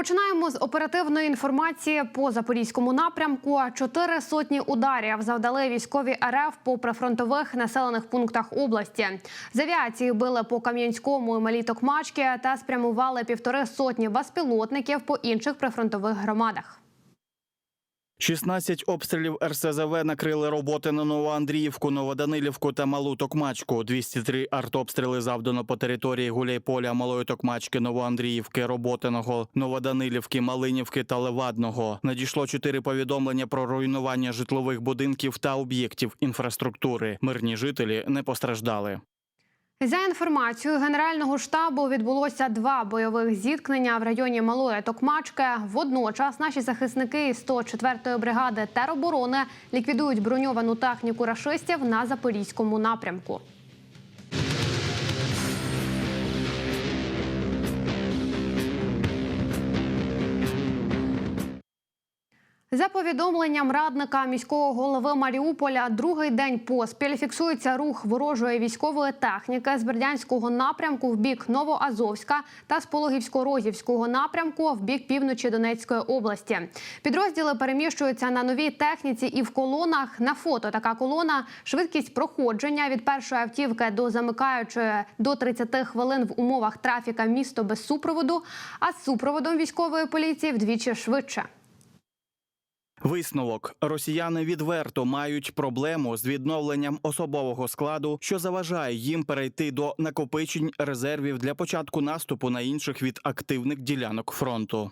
Починаємо з оперативної інформації по запорізькому напрямку. Чотири сотні ударів завдали військові РФ по прифронтових населених пунктах області. З авіації били по Кам'янському і Токмачки та спрямували півтори сотні безпілотників по інших прифронтових громадах. 16 обстрілів РСЗВ накрили роботи на Новоандріївку, Новоданилівку та Малу Токмачку. 203 артобстріли завдано по території Гуляйполя, Малої Токмачки, Новоандріївки, Роботиного, Новоданилівки, Малинівки та Левадного. Надійшло чотири повідомлення про руйнування житлових будинків та об'єктів інфраструктури. Мирні жителі не постраждали. За інформацією Генерального штабу відбулося два бойових зіткнення в районі Малої Токмачки. Водночас наші захисники із 104-ї бригади тероборони ліквідують броньовану техніку рашистів на запорізькому напрямку. За повідомленням радника міського голови Маріуполя, другий день поспіль фіксується рух ворожої військової техніки з Бердянського напрямку в бік Новоазовська та з Пологівсько-Розівського напрямку в бік півночі Донецької області. Підрозділи переміщуються на новій техніці і в колонах. На фото така колона швидкість проходження від першої автівки до замикаючої до 30 хвилин в умовах трафіка місто без супроводу, а з супроводом військової поліції вдвічі швидше. Висновок: росіяни відверто мають проблему з відновленням особового складу, що заважає їм перейти до накопичень резервів для початку наступу на інших від активних ділянок фронту.